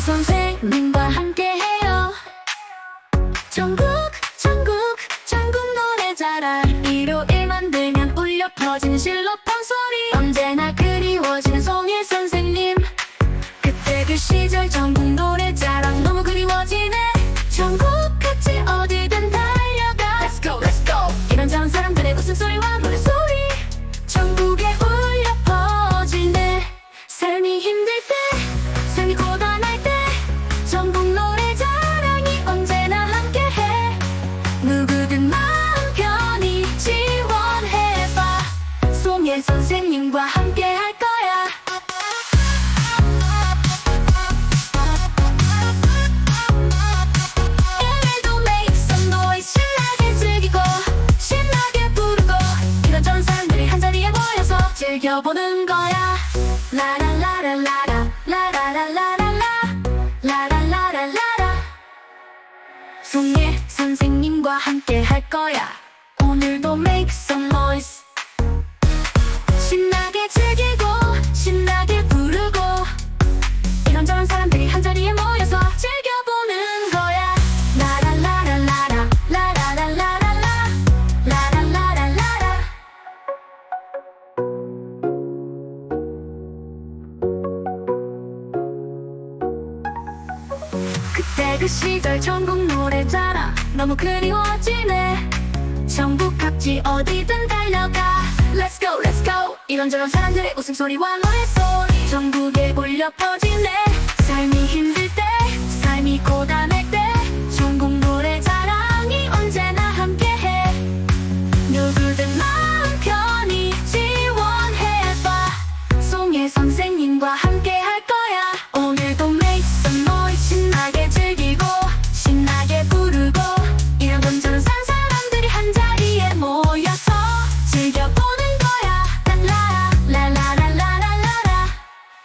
선생님과 함께해요. 전국 전국 전국 노래 자랑. 일요일 만들면 울려 퍼지는 실로폰 소리 누구든 마음 편히 지원해봐. 송예 선생님과 함께 할 거야. 오늘도 make some noise 신나게 즐기고 신나게 부르고 이런저런 사람들이 한자리에 모여서 즐겨보는 거야. 라라라라라라 라라라라라라 송예 선생님과 함께 할 거야. 오늘도 make some noise 그때 그 시절 전국 노래자랑 너무 그리워지네. 전국 각지 어디든 달려가. Let's go Let's go. 이런저런 사람들의 웃음소리와 노래소리. 전국에 울려 퍼지네. 삶이 힘들 때 삶이 고